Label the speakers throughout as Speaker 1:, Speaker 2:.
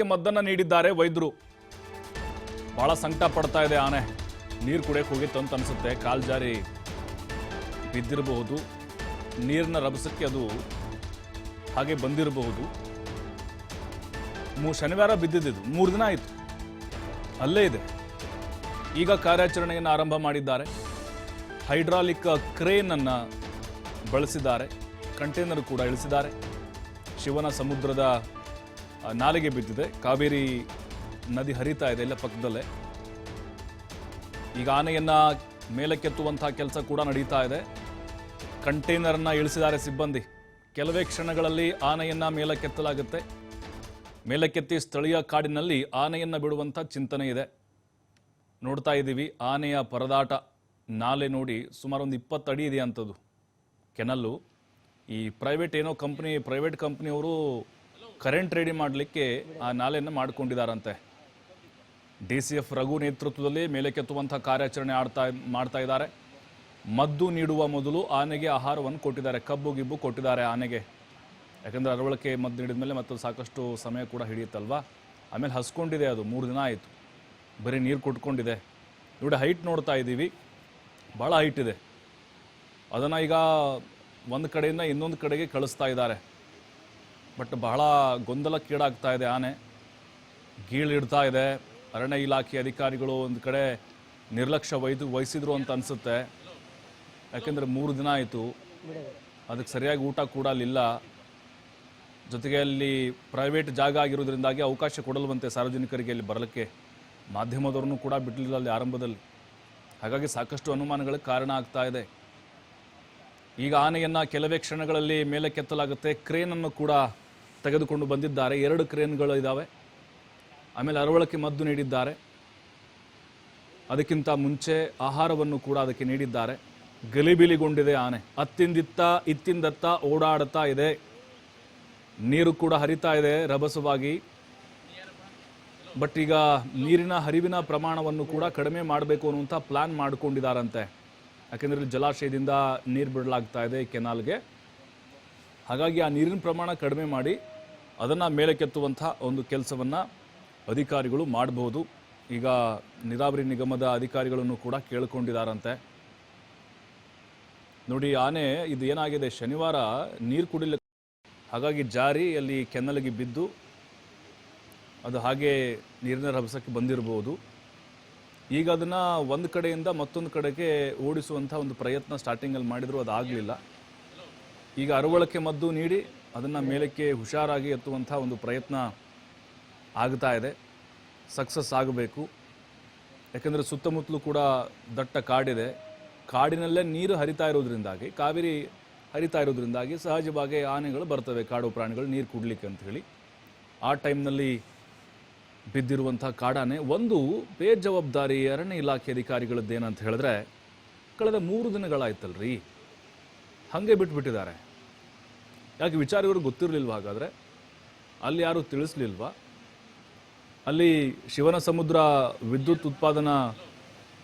Speaker 1: ಮದ್ದನ್ನ ನೀಡಿದ್ದಾರೆ ವೈದ್ಯರು. ಬಹಳ ಸಂಕಟ ಪಡ್ತಾ ಇದೆ ಆನೆ. ನೀರು ಕುಡಿಯಕ್ಕೆ ಹೋಗಿತ್ತು ಅಂತ ಅನ್ಸುತ್ತೆ. ಕಾಲ್ ಜಾರಿ ಬಿದ್ದಿರಬಹುದು. ನೀರಿನ ರಭಸಕ್ಕೆ ಅದು ಹಾಗೆ ಬಂದಿರಬಹುದು. ಮೂ, ಶನಿವಾರ ಬಿದ್ದಿದ್ದು ಮೂರು ದಿನ ಆಯಿತು. ಅಲ್ಲೇ ಇದೆ. ಈಗ ಕಾರ್ಯಾಚರಣೆಯನ್ನು ಆರಂಭ ಮಾಡಿದ್ದಾರೆ. ಹೈಡ್ರಾಲಿಕ್ ಕ್ರೇನ್ ಅನ್ನ ಬಳಸಿದ್ದಾರೆ. ಕಂಟೈನರ್ ಕೂಡ ಇಳಿಸಿದ್ದಾರೆ. ಶಿವನ ಸಮುದ್ರದ ನಾಲೆಗೆ ಬಿದ್ದಿದೆ. ಕಾವೇರಿ ನದಿ ಹರಿತಾ ಇದೆ ಎಲ್ಲ ಪಕ್ಕದಲ್ಲೇ. ಈಗ ಆನೆಯನ್ನ ಮೇಲಕ್ಕೆತ್ತುವಂತಹ ಕೆಲಸ ಕೂಡ ನಡೀತಾ ಇದೆ. ಕಂಟೈನರ್ನ ಇಳಿಸಿದ್ದಾರೆ ಸಿಬ್ಬಂದಿ. ಕೆಲವೇ ಕ್ಷಣಗಳಲ್ಲಿ ಆನೆಯನ್ನ ಮೇಲಕ್ಕೆತ್ತಲಾಗುತ್ತೆ. ಮೇಲಕ್ಕೆತ್ತಿ ಸ್ಥಳೀಯ ಕಾಡಿನಲ್ಲಿ ಆನೆಯನ್ನ ಬಿಡುವಂಥ ಚಿಂತನೆ ಇದೆ. ನೋಡ್ತಾ ಇದ್ದೀವಿ, ಆನೆಯ ಪರದಾಟ ನಾಲೆ ನೋಡಿ ಸುಮಾರು ಒಂದು ಇಪ್ಪತ್ತು ಅಡಿ ಇದೆ ಅಂಥದ್ದು ಕೆನಲ್ಲು. ಈ ಪ್ರೈವೇಟ್ ಏನೋ ಕಂಪ್ನಿ ಪ್ರೈವೇಟ್ ಕಂಪ್ನಿಯವರು ಕರೆಂಟ್ ರೆಡಿ ಮಾಡಲಿಕ್ಕೆ ಆ ನಾಲೆಯನ್ನು ಮಾಡಿಕೊಂಡಿದ್ದಾರಂತೆ ಡಿ ಸಿ ಎಫ್ ರಘು ನೇತೃತ್ವದಲ್ಲಿ ಮೇಲಕ್ಕೆತ್ತುವಂಥ ಕಾರ್ಯಾಚರಣೆ ಆಡ್ತಾ, ಮಾಡ್ತಾ ಇದ್ದಾರೆ. ಮದ್ದು ನೀಡುವ ಮೊದಲು ಆನೆಗೆ ಆಹಾರವನ್ನು ಕೊಟ್ಟಿದ್ದಾರೆ, ಕಬ್ಬು ಗಿಬ್ಬು ಕೊಟ್ಟಿದ್ದಾರೆ ಆನೆಗೆ. ಯಾಕಂದರೆ ಅರವಳಿಕೆ ಮದ್ದು ನೀಡಿದ ಮೇಲೆ ಮತ್ತು ಸಾಕಷ್ಟು ಸಮಯ ಕೂಡ ಹಿಡಿಯುತ್ತಲ್ವ? ಆಮೇಲೆ ಹಸ್ಕೊಂಡಿದೆ ಅದು, ಮೂರು ದಿನ ಆಯಿತು. ಬರೀ ನೀರು ಕೊಟ್ಕೊಂಡಿದೆ ನೋಡಿ ಹೈಟ್ ನೋಡ್ತಾ ಇದ್ದೀವಿ. ಭಾಳ ಹೈಟ್ ಇದೆ. ಅದನ್ನು ಈಗ ಒಂದು ಕಡೆಯಿಂದ ಇನ್ನೊಂದು ಕಡೆಗೆ ಕಳಿಸ್ತಾ ಇದ್ದಾರೆ. ಬಟ್ ಬಹಳ ಗೊಂದಲಕ್ಕೀಡಾಗ್ತಾ ಇದೆ ಆನೆ. ಗೀಳಿಡ್ತಾ ಇದೆ. ಅರಣ್ಯ ಇಲಾಖೆ ಅಧಿಕಾರಿಗಳು ಒಂದು ಕಡೆ ನಿರ್ಲಕ್ಷ್ಯ ವಹಿದು, ವಹಿಸಿದ್ರು ಅಂತ ಅನಿಸುತ್ತೆ. ಯಾಕೆಂದರೆ ಮೂರು ದಿನ ಆಯಿತು. ಅದಕ್ಕೆ ಸರಿಯಾಗಿ ಊಟ ಕೂಡ ಅಲ್ಲಿಲ್ಲ. ಜೊತೆಗೆ ಅಲ್ಲಿ ಪ್ರೈವೇಟ್ ಜಾಗ ಆಗಿರೋದ್ರಿಂದಾಗಿ ಅವಕಾಶ ಕೊಡಲ್ವಂತೆ ಸಾರ್ವಜನಿಕರಿಗೆ ಅಲ್ಲಿ ಬರಲಿಕ್ಕೆ. ಮಾಧ್ಯಮದವ್ರನ್ನೂ ಕೂಡ ಬಿಡಲಿಲ್ಲ ಅಲ್ಲಿ ಆರಂಭದಲ್ಲಿ. ಹಾಗಾಗಿ ಸಾಕಷ್ಟು ಅನುಮಾನಗಳಿಗೆ ಕಾರಣ ಆಗ್ತಾ ಇದೆ. ಈಗ ಆನೆಯನ್ನು ಕೆಲವೇ ಕ್ಷಣಗಳಲ್ಲಿ ಮೇಲೆ ಕೆತ್ತಲಾಗುತ್ತೆ ಕ್ರೇನನ್ನು ಕೂಡ ತೆಗೆದುಕೊಂಡು ಬಂದಿದ್ದಾರೆ. ಎರಡು ಕ್ರೇನ್ಗಳು ಇದ್ದಾವೆ ಆಮೇಲೆ ಅರವಳಕ್ಕೆ ಮದ್ದು ನೀಡಿದ್ದಾರೆ. ಅದಕ್ಕಿಂತ ಮುಂಚೆ ಆಹಾರವನ್ನು ಕೂಡ ಅದಕ್ಕೆ ನೀಡಿದ್ದಾರೆ. ಗಲಿಬಿಲಿಗೊಂಡಿದೆ ಆನೆ. ಅತ್ತಿಂದಿತ್ತ, ಇತ್ತಿಂದತ್ತ ಓಡಾಡ್ತಾ ಇದೆ. ನೀರು ಕೂಡ ಹರಿತಾ ಇದೆ ರಭಸವಾಗಿ. ಬಟ್ ಈಗ ನೀರಿನ ಹರಿವಿನ ಪ್ರಮಾಣವನ್ನು ಕೂಡ ಕಡಿಮೆ ಮಾಡಬೇಕು ಅನ್ನುವಂಥ ಪ್ಲಾನ್ ಮಾಡಿಕೊಂಡಿದ್ದಾರಂತೆ. ಯಾಕೆಂದರೆ ಇಲ್ಲಿ ಜಲಾಶಯದಿಂದ ನೀರು ಬಿಡಲಾಗ್ತಾ ಇದೆ ಕೆನಾಲ್ಗೆ. ಹಾಗಾಗಿ ಆ ನೀರಿನ ಪ್ರಮಾಣ ಕಡಿಮೆ ಮಾಡಿ ಅದನ್ನು ಮೇಲಕ್ಕೆತ್ತುವಂಥ ಒಂದು ಕೆಲಸವನ್ನು ಅಧಿಕಾರಿಗಳು ಮಾಡಬಹುದು ಈಗ ನೀರಾವರಿ ನಿಗಮದ ಅಧಿಕಾರಿಗಳನ್ನು ಕೂಡ ಕೇಳ್ಕೊಂಡಿದ್ದಾರಂತೆ ನೋಡಿ, ಆನೆ ಇದು ಏನಾಗಿದೆ? ಶನಿವಾರ ನೀರು ಕುಡಿಲಿಕ್ಕೆ ಹಾಗಾಗಿ ಜಾರಿ ಅಲ್ಲಿ ಕೆನ್ನಲಿಗೆ ಬಿದ್ದು ಅದು ಹಾಗೆ ನೀರಿನ ರಭಸಕ್ಕೆ ಬಂದಿರಬಹುದು ಈಗ ಅದನ್ನು ಒಂದು ಕಡೆಯಿಂದ ಮತ್ತೊಂದು ಕಡೆಗೆ ಓಡಿಸುವಂಥ ಒಂದು ಪ್ರಯತ್ನ ಸ್ಟಾರ್ಟಿಂಗಲ್ಲಿ ಮಾಡಿದ್ರು ಅದಾಗಲಿಲ್ಲ. ಈಗ ಅರವಳಕೆ ಮದ್ದು ನೀಡಿ ಅದನ್ನು ಮೇಲಕ್ಕೆ ಹುಷಾರಾಗಿ ಎತ್ತುವಂಥ ಒಂದು ಪ್ರಯತ್ನ ಆಗ್ತಾ ಇದೆ. ಸಕ್ಸಸ್ ಆಗಬೇಕು. ಯಾಕೆಂದರೆ ಸುತ್ತಮುತ್ತಲೂ ಕೂಡ ದಟ್ಟ ಕಾಡಿದೆ. ಕಾಡಿನಲ್ಲೇ ನೀರು ಹರಿತಾ ಇರೋದ್ರಿಂದಾಗಿ, ಕಾವೇರಿ ಹರಿತಾ ಇರೋದ್ರಿಂದಾಗಿ ಸಹಜವಾಗಿ ಆನೆಗಳು ಬರ್ತವೆ, ಕಾಡು ಪ್ರಾಣಿಗಳು, ನೀರು ಕುಡಲಿಕ್ಕೆ ಅಂತ ಹೇಳಿ. ಆ ಟೈಮ್ನಲ್ಲಿ ಬಿದ್ದಿರುವಂಥ ಕಾಡಾನೆ, ಒಂದು ಬೇಜವಾಬ್ದಾರಿ ಅರಣ್ಯ ಇಲಾಖೆ ಅಧಿಕಾರಿಗಳದ್ದೇನಂತ ಹೇಳಿದ್ರೆ, ಕಳೆದ ಮೂರು ದಿನಗಳಾಯ್ತಲ್ರಿ, ಹಾಗೆ ಬಿಟ್ಬಿಟ್ಟಿದ್ದಾರೆ. ಯಾಕೆ ವಿಚಾರ ಇವ್ರಿಗೆ ಗೊತ್ತಿರಲಿಲ್ವ ಹಾಗಾದರೆ? ಅಲ್ಲಿ ಯಾರು ತಿಳಿಸ್ಲಿಲ್ವ? ಅಲ್ಲಿ ಶಿವನ ಸಮುದ್ರ ವಿದ್ಯುತ್ ಉತ್ಪಾದನಾ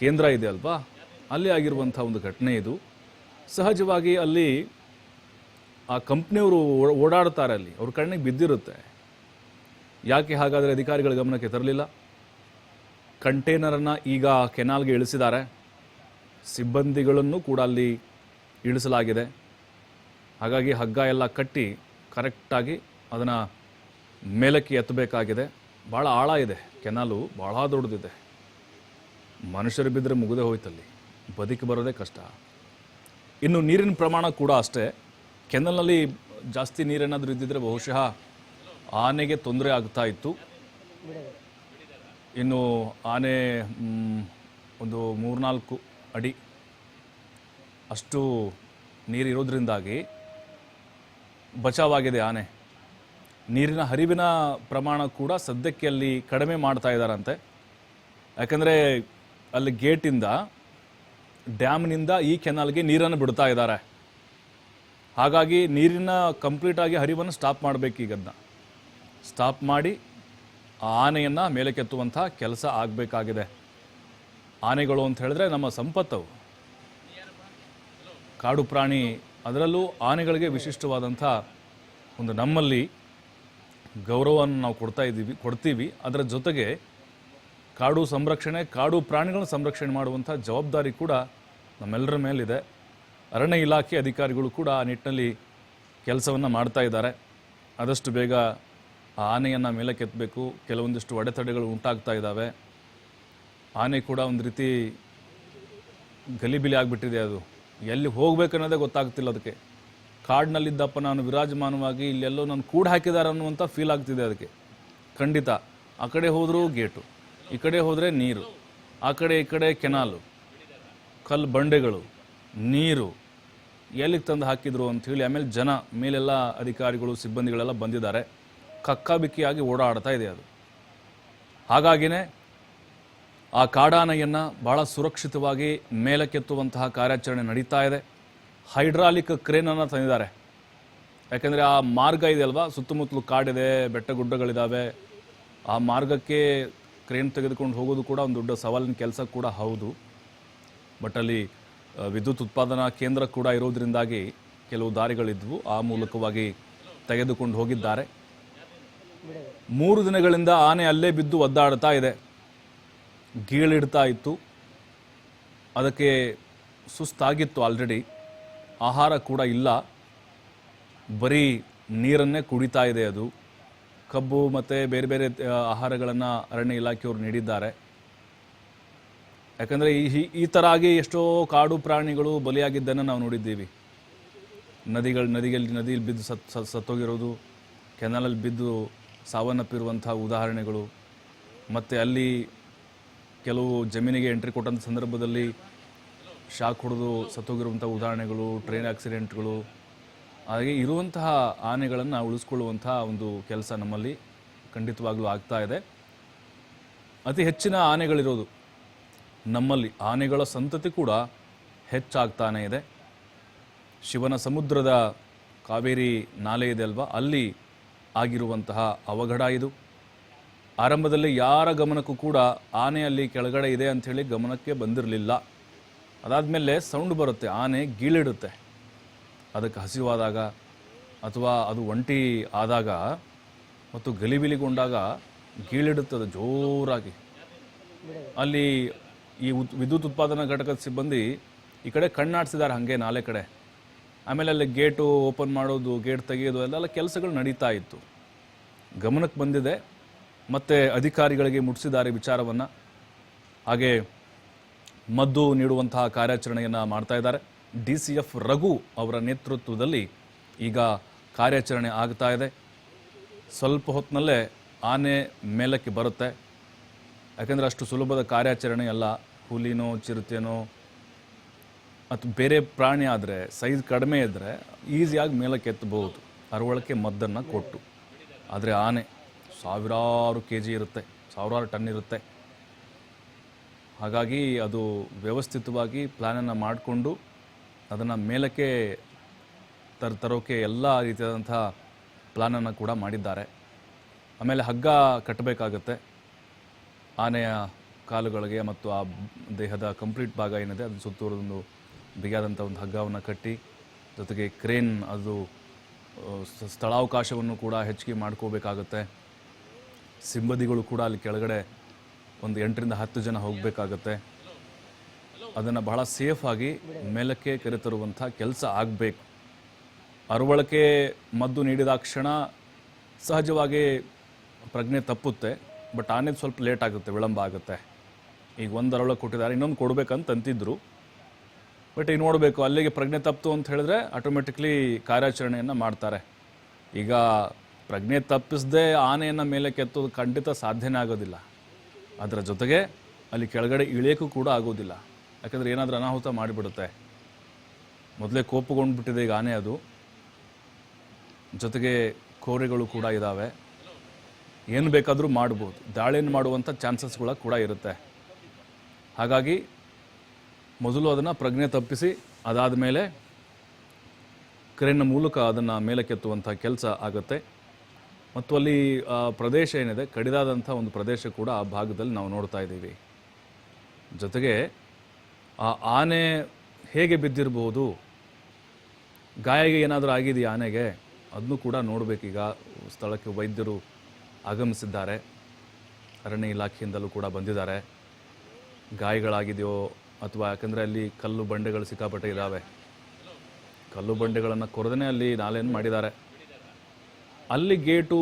Speaker 1: ಕೇಂದ್ರ ಇದೆ ಅಲ್ವಾ? ಅಲ್ಲಿ ಆಗಿರುವಂಥ ಒಂದು ಘಟನೆ ಇದು. ಸಹಜವಾಗಿ ಅಲ್ಲಿ ಆ ಕಂಪ್ನಿಯವರು ಓಡಾಡ್ತಾರೆ ಅಲ್ಲಿ. ಅವ್ರ ಕಣ್ಣಿಗೆ ಬಿದ್ದಿರುತ್ತೆ. ಯಾಕೆ ಹಾಗಾದರೆ ಅಧಿಕಾರಿಗಳ ಗಮನಕ್ಕೆ ತರಲಿಲ್ಲ? ಕಂಟೈನರನ್ನು ಈಗ ಕೆನಾಲ್ಗೆ ಇಳಿಸಿದ್ದಾರೆ. ಸಿಬ್ಬಂದಿಗಳನ್ನು ಕೂಡ ಅಲ್ಲಿ ಇಳಿಸಲಾಗಿದೆ. ಹಾಗಾಗಿ ಹಗ್ಗ ಎಲ್ಲ ಕಟ್ಟಿ ಕರೆಕ್ಟಾಗಿ ಅದನ್ನು ಮೇಲಕ್ಕೆ ಎತ್ತಬೇಕಾಗಿದೆ. ಭಾಳ ಆಳ ಇದೆ, ಕೆನಾಲು ಭಾಳ ದೊಡ್ಡದಿದೆ. ಮನುಷ್ಯರು ಬಿದ್ದರೆ ಮುಗಿದೇ ಹೋಯ್ತಲ್ಲಿ, ಬದುಕಿ ಬರೋದೇ ಕಷ್ಟ. ಇನ್ನು ನೀರಿನ ಪ್ರಮಾಣ ಕೂಡ ಅಷ್ಟೇ. ಕೆನಲ್ನಲ್ಲಿ ಜಾಸ್ತಿ ನೀರೇನಾದರೂ ಇದ್ದಿದ್ರೆ ಬಹುಶಃ ಆನೆಗೆ ತೊಂದರೆ ಆಗ್ತಾ ಇತ್ತು. ಇನ್ನು ಆನೆ ಒಂದು ಮೂರ್ನಾಲ್ಕು ಅಡಿ ಅಷ್ಟು ನೀರಿರೋದ್ರಿಂದಾಗಿ ಬಚಾವಾಗಿದೆ ಆನೆ. ನೀರಿನ ಹರಿವಿನ ಪ್ರಮಾಣ ಕೂಡ ಸದ್ಯಕ್ಕೆ ಅಲ್ಲಿ ಕಡಿಮೆ ಮಾಡ್ತಾ ಇದ್ದಾರಂತೆ ಯಾಕಂದರೆ ಅಲ್ಲಿ ಗೇಟಿಂದ, ಡ್ಯಾಮ್ನಿಂದ ಈ ಕೆನಾಲ್ಗೆ ನೀರನ್ನು ಬಿಡ್ತಾ ಇದ್ದಾರೆ. ಹಾಗಾಗಿ ನೀರಿನ ಕಂಪ್ಲೀಟಾಗಿ ಹರಿವನ್ನು ಸ್ಟಾಪ್ ಮಾಡಬೇಕು ಈಗ ಅದನ್ನ ಸ್ಟಾಪ್ ಮಾಡಿ ಆ ಆನೆಯನ್ನು ಮೇಲಕ್ಕೆತ್ತುವಂಥ ಕೆಲಸ ಆಗಬೇಕಾಗಿದೆ. ಆನೆಗಳು ಅಂತ ಹೇಳಿದ್ರೆ ನಮ್ಮ ಸಂಪತ್ತವು. ಕಾಡು ಪ್ರಾಣಿ ಅದರಲ್ಲೂ ಆನೆಗಳಿಗೆ ವಿಶಿಷ್ಟವಾದಂಥ ಒಂದು ನಮ್ಮಲ್ಲಿ ಗೌರವವನ್ನು ನಾವು ಕೊಡ್ತಾ ಇದ್ದೀವಿ, ಕೊಡ್ತೀವಿ. ಅದರ ಜೊತೆಗೆ ಕಾಡು ಸಂರಕ್ಷಣೆ, ಕಾಡು ಪ್ರಾಣಿಗಳನ್ನ ಸಂರಕ್ಷಣೆ ಮಾಡುವಂಥ ಜವಾಬ್ದಾರಿ ಕೂಡ ನಮ್ಮೆಲ್ಲರ ಮೇಲಿದೆ. ಅರಣ್ಯ ಇಲಾಖೆ ಅಧಿಕಾರಿಗಳು ಕೂಡ ಆ ನಿಟ್ಟಿನಲ್ಲಿ ಕೆಲಸವನ್ನು ಮಾಡ್ತಾ ಇದ್ದಾರೆ. ಆದಷ್ಟು ಬೇಗ ಆ ಆನೆಯನ್ನು ಮೇಲಕ್ಕೆತ್ತಬೇಕು ಕೆಲವೊಂದಿಷ್ಟು ಅಡೆತಡೆಗಳು ಉಂಟಾಗ್ತಾ ಇದ್ದಾವೆ. ಆನೆ ಕೂಡ ಒಂದು ರೀತಿ ಗಲಿಬಿಲಿ ಆಗಿಬಿಟ್ಟಿದೆ ಅದು. ಎಲ್ಲಿ ಹೋಗ್ಬೇಕು ಅನ್ನೋದೇ ಗೊತ್ತಾಗ್ತಿಲ್ಲ ಅದಕ್ಕೆ. ಕಾಡಿನಲ್ಲಿದ್ದಪ್ಪ ನಾನು ವಿರಾಜಮಾನವಾಗಿ ಇಲ್ಲೆಲ್ಲೋ ನಾನು ಕೂಡ ಹಾಕಿದ್ದಾರೆ ಅನ್ನುವಂಥ ಫೀಲ್ ಆಗ್ತಿದೆ ಅದಕ್ಕೆ. ಖಂಡಿತ. ಆ ಕಡೆ ಹೋದರೂ ಗೇಟು, ಈ ಕಡೆ ಹೋದರೆ ನೀರು, ಆ ಕಡೆ ಈ ಕಡೆ ಕೆನಾಲು, ಕಲ್ಲು ಬಂಡೆಗಳು, ನೀರು. ಎಲ್ಲಿಗೆ ತಂದು ಹಾಕಿದ್ರು ಅಂಥೇಳಿ ಆಮೇಲೆ ಜನ, ಮೇಲೆಲ್ಲ ಅಧಿಕಾರಿಗಳು, ಸಿಬ್ಬಂದಿಗಳೆಲ್ಲ ಬಂದಿದ್ದಾರೆ. ಕಕ್ಕಾಬಿಕ್ಕಿಯಾಗಿ ಓಡಾಡ್ತಾ ಇದೆ ಅದು. ಹಾಗಾಗಿನೇ ಆ ಕಾಡಾನೆಯನ್ನು ಬಹಳ ಸುರಕ್ಷಿತವಾಗಿ ಮೇಲಕ್ಕೆತ್ತುವಂತಹ ಕಾರ್ಯಾಚರಣೆ ನಡೀತಾ ಇದೆ. ಹೈಡ್ರಾಲಿಕ್ ಕ್ರೇನನ್ನು ತಂದಿದ್ದಾರೆ. ಯಾಕೆಂದರೆ ಆ ಮಾರ್ಗ ಇದೆ ಅಲ್ವಾ ಸುತ್ತಮುತ್ತಲು ಕಾಡಿದೆ ಬೆಟ್ಟ ಗುಡ್ಡಗಳಿದ್ದಾವೆ ಆ ಮಾರ್ಗಕ್ಕೆ ಕ್ರೇನ್ ತೆಗೆದುಕೊಂಡು ಹೋಗೋದು ಕೂಡ ಒಂದು ದೊಡ್ಡ ಸವಾಲಿನ ಕೆಲಸ ಕೂಡ ಹೌದು. ಬಟ್ ಅಲ್ಲಿ ವಿದ್ಯುತ್ ಉತ್ಪಾದನಾ ಕೇಂದ್ರ ಕೂಡ ಇರೋದ್ರಿಂದಾಗಿ ಕೆಲವು ದಾರಿಗಳಿದ್ವು. ಆ ಮೂಲಕವಾಗಿ ತೆಗೆದುಕೊಂಡು ಹೋಗಿದ್ದಾರೆ. ಮೂರು ದಿನಗಳಿಂದ ಆನೆ ಅಲ್ಲೇ ಬಿದ್ದು ಒದ್ದಾಡ್ತಾ ಇದೆ. ಗೀಳಿಡ್ತಾ ಇತ್ತು. ಅದಕ್ಕೆ ಸುಸ್ತಾಗಿತ್ತು ಆಲ್ರೆಡಿ ಆಹಾರ ಕೂಡ ಇಲ್ಲ. ಬರೀ ನೀರನ್ನೇ ಕುಡಿತಾ ಇದೆ ಅದು. ಕಬ್ಬು ಮತ್ತು ಬೇರೆ ಬೇರೆ ಆಹಾರಗಳನ್ನು ಅರಣ್ಯ ಇಲಾಖೆಯವರು ನೀಡಿದ್ದಾರೆ. ಯಾಕಂದರೆ ಈ, ಈ- ಥರ ಆಗಿ ಎಷ್ಟೋ ಕಾಡು ಪ್ರಾಣಿಗಳು ಬಲಿಯಾಗಿದ್ದನ್ನು ನಾವು ನೋಡಿದ್ದೀವಿ. ನದಿಗಳು ನದಿಯಲ್ಲಿ ನದಿಯಲ್ಲಿ ಬಿದ್ದು ಸತ್ ಸತ್ತೋಗಿರೋದು ಕೆನಾಲಲ್ಲಿ ಬಿದ್ದು ಸಾವನ್ನಪ್ಪಿರುವಂಥ ಉದಾಹರಣೆಗಳು. ಮತ್ತು ಅಲ್ಲಿ ಕೆಲವು ಜಮೀನಿಗೆ ಎಂಟ್ರಿ ಕೊಟ್ಟಂಥ ಸಂದರ್ಭದಲ್ಲಿ ಶಾಕ್ ಹೊಡೆದು ಸತ್ತೋಗಿರುವಂಥ ಉದಾಹರಣೆಗಳು ಟ್ರೈನ್ ಆಕ್ಸಿಡೆಂಟ್ಗಳು ಹಾಗೆ ಇರುವಂತಹ ಆನೆಗಳನ್ನು ಉಳಿಸ್ಕೊಳ್ಳುವಂತಹ ಒಂದು ಕೆಲಸ ನಮ್ಮಲ್ಲಿ ಖಂಡಿತವಾಗ್ಲೂ ಆಗ್ತಾ ಇದೆ. ಅತಿ ಹೆಚ್ಚಿನ ಆನೆಗಳಿರೋದು ನಮ್ಮಲ್ಲಿ, ಆನೆಗಳ ಸಂತತಿ ಕೂಡ ಹೆಚ್ಚಾಗ್ತಾನೇ ಇದೆ. ಶಿವನ ಸಮುದ್ರದ ಕಾವೇರಿ ನಾಲೆ ಇದೆ ಅಲ್ವಾ? ಅಲ್ಲಿ ಆಗಿರುವಂತಹ ಅವಘಡ ಇದು. ಆರಂಭದಲ್ಲಿ ಯಾರ ಗಮನಕ್ಕೂ ಕೂಡ ಆನೆ ಅಲ್ಲಿ ಕೆಳಗಡೆ ಇದೆ ಅಂಥೇಳಿ ಗಮನಕ್ಕೆ ಬಂದಿರಲಿಲ್ಲ. ಅದಾದಮೇಲೆ ಸೌಂಡ್ ಬರುತ್ತೆ, ಆನೆ ಗೀಳಿಡುತ್ತೆ. ಅದಕ್ಕೆ ಹಸಿವಾದಾಗ ಅಥವಾ ಅದು ಒಂಟಿ ಆದಾಗ ಮತ್ತು ಗಲಿಬಿಲಿಗೊಂಡಾಗ ಗೀಳಿಡುತ್ತದೆ ಜೋರಾಗಿ. ಅಲ್ಲಿ ಈ ಉತ್, ವಿದ್ಯುತ್ ಉತ್ಪಾದನಾ ಘಟಕದ ಸಿಬ್ಬಂದಿ ಈ ಕಡೆ ಕಣ್ಣಾಡ್ಸಿದ್ದಾರೆ ಹಾಗೆ ನಾಲೆ ಕಡೆ. ಆಮೇಲೆ ಅಲ್ಲಿ ಗೇಟು ಓಪನ್ ಮಾಡೋದು, ಗೇಟ್ ತೆಗೆಯೋದು ಎಲ್ಲ ಕೆಲಸಗಳು ನಡೀತಾ ಇತ್ತು. ಗಮನಕ್ಕೆ ಬಂದಿದೆ. ಮತ್ತು ಅಧಿಕಾರಿಗಳಿಗೆ ಮುಟ್ಟಿಸಿದ್ದಾರೆ ವಿಚಾರವನ್ನು. ಹಾಗೆ ಮದ್ದು ನೀಡುವಂತಹ ಕಾರ್ಯಾಚರಣೆಯನ್ನು ಮಾಡ್ತಾ ಇದ್ದಾರೆ. ಡಿ ಸಿ ಎಫ್ ರಘು ಅವರ ನೇತೃತ್ವದಲ್ಲಿ ಈಗ ಕಾರ್ಯಾಚರಣೆ ಆಗ್ತಾ ಇದೆ. ಸ್ವಲ್ಪ ಹೊತ್ತಿನಲ್ಲೇ ಆನೆ ಮೇಲಕ್ಕೆ ಬರುತ್ತೆ. ಯಾಕೆಂದರೆ ಅಷ್ಟು ಸುಲಭದ ಕಾರ್ಯಾಚರಣೆ ಅಲ್ಲ. ಹುಲಿನೋ, ಚಿರತೆನೋ ಅಥವಾ ಬೇರೆ ಪ್ರಾಣಿ ಆದರೆ, ಸೈಜ್ ಕಡಿಮೆ ಇದ್ದರೆ ಈಸಿಯಾಗಿ ಮೇಲಕ್ಕೆ ಎತ್ತಬಹುದು. ಅರವಳಿಕೆ ಮದ್ದನ್ನು ಕೊಟ್ಟು. ಆದರೆ ಆನೆ ಸಾವಿರಾರು ಕೆ ಜಿ ಇರುತ್ತೆ, ಸಾವಿರಾರು ಟನ್ ಇರುತ್ತೆ. ಹಾಗಾಗಿ ಅದು ವ್ಯವಸ್ಥಿತವಾಗಿ ಪ್ಲ್ಯಾನನ್ನು ಮಾಡಿಕೊಂಡು ಅದನ್ನು ಮೇಲಕ್ಕೆ ತರ್, ತರೋಕೆ ಎಲ್ಲ ರೀತಿಯಾದಂಥ ಪ್ಲ್ಯಾನನ್ನು ಕೂಡ ಮಾಡಿದ್ದಾರೆ. ಆಮೇಲೆ ಹಗ್ಗ ಕಟ್ಟಬೇಕಾಗತ್ತೆ. ಆನೆಯ ಕಾಲುಗಳಿಗೆ ಮತ್ತು ಆ ದೇಹದ ಕಂಪ್ಲೀಟ್ ಭಾಗ ಏನಿದೆ, ಅದು ಸುತ್ತೂರದೊಂದು ಬಿಗಿಯಾದಂಥ ಒಂದು ಹಗ್ಗವನ್ನು ಕಟ್ಟಿ, ಜೊತೆಗೆ ಕ್ರೇನ್, ಅದು ಸ್ಥಳಾವಕಾಶವನ್ನು ಕೂಡ ಹೆಚ್ಚಿಗೆ ಮಾಡ್ಕೋಬೇಕಾಗತ್ತೆ. ಸಿಬ್ಬಂದಿಗಳು ಕೂಡ ಅಲ್ಲಿ ಕೆಳಗಡೆ ಒಂದು ಎಂಟರಿಂದ ಹತ್ತು ಜನ ಹೋಗಬೇಕಾಗತ್ತೆ. ಅದನ್ನು ಬಹಳ ಸೇಫಾಗಿ ಮೇಲಕ್ಕೆ ಕರೆತರುವಂಥ ಕೆಲಸ ಆಗಬೇಕು. ಅರವಳಿಕೆ ಮದ್ದು ನೀಡಿದ ಕ್ಷಣ ಸಹಜವಾಗಿ ಪ್ರಜ್ಞೆ ತಪ್ಪುತ್ತೆ, ಬಟ್ ಆನೆದು ಸ್ವಲ್ಪ ಲೇಟ್ ಆಗುತ್ತೆ, ವಿಳಂಬ ಆಗುತ್ತೆ. ಈಗ ಒಂದು ಅರವಳ ಕೊಟ್ಟಿದ್ದಾರೆ, ಇನ್ನೊಂದು ಕೊಡಬೇಕಂತ ಅಂತಿದ್ರು ಬಟ್ ಈಗ ನೋಡಬೇಕು, ಅಲ್ಲಿಗೆ ಪ್ರಜ್ಞೆ ತಪ್ಪಿತು ಅಂತ ಹೇಳಿದ್ರೆ ಆಟೋಮೆಟಿಕ್ಲಿ ಕಾರ್ಯಾಚರಣೆಯನ್ನು ಮಾಡ್ತಾರೆ. ಈಗ ಪ್ರಜ್ಞೆ ತಪ್ಪಿಸದೆ ಆನೆಯನ್ನು ಮೇಲೆ ಕೆತ್ತೋದು ಖಂಡಿತ ಸಾಧ್ಯನೇ ಆಗೋದಿಲ್ಲ. ಅದರ ಜೊತೆಗೆ ಅಲ್ಲಿ ಕೆಳಗಡೆ ಇಳಿಯೋಕ್ಕೂ ಕೂಡ ಆಗೋದಿಲ್ಲ. ಯಾಕಂದರೆ ಏನಾದರೂ ಅನಾಹುತ ಮಾಡಿಬಿಡುತ್ತೆ. ಮೊದಲೇ ಕೋಪಗೊಂಡ್ಬಿಟ್ಟಿದೆ ಈಗ ಆನೆ ಅದು. ಜೊತೆಗೆ ಕೋರೆಗಳು ಕೂಡ ಇದ್ದಾವೆ ಏನು ಬೇಕಾದರೂ ಮಾಡ್ಬೋದು. ದಾಳಿಯನ್ನು ಮಾಡುವಂಥ ಚಾನ್ಸಸ್ಗಳ ಕೂಡ ಇರುತ್ತೆ. ಹಾಗಾಗಿ ಮೊದಲು ಅದನ್ನು ಪ್ರಜ್ಞೆ ತಪ್ಪಿಸಿ ಅದಾದ ಮೇಲೆ ಕ್ರೇನ್ನ ಮೂಲಕ ಅದನ್ನು ಮೇಲಕ್ಕೆತ್ತುವಂಥ ಕೆಲಸ ಆಗುತ್ತೆ. ಮತ್ತು ಅಲ್ಲಿ ಪ್ರದೇಶ ಏನಿದೆ, ಕಡಿದಾದಂಥ ಒಂದು ಪ್ರದೇಶ ಕೂಡ ಆ ಭಾಗದಲ್ಲಿ ನಾವು ನೋಡ್ತಾ ಇದ್ದೀವಿ. ಜೊತೆಗೆ, ಆ ಆನೆ ಹೇಗೆ ಬಿದ್ದಿರಬಹುದು ಗಾಯಗೆ ಏನಾದರೂ ಆಗಿದೆಯಾ ಆನೆಗೆ ಅದನ್ನು ಕೂಡ ನೋಡಬೇಕೀಗ. ಸ್ಥಳಕ್ಕೆ ವೈದ್ಯರು ಆಗಮಿಸಿದ್ದಾರೆ. ಅರಣ್ಯ ಇಲಾಖೆಯಿಂದಲೂ ಕೂಡ ಬಂದಿದ್ದಾರೆ. ಗಾಯಗಳಾಗಿದೆಯೋ, ಅಥವಾ ಯಾಕಂದರೆ ಅಲ್ಲಿ ಕಲ್ಲು ಬಂಡೆಗಳು ಸಿಕ್ಕಾಪಟ್ಟೆ ಇದ್ದಾವೆ ಕಲ್ಲು ಬಂಡೆಗಳನ್ನು ಕೊರದೇ ಅಲ್ಲಿ ನಾಲೆಯನ್ನು ಮಾಡಿದ್ದಾರೆ. ಅಲ್ಲಿ ಗೇಟು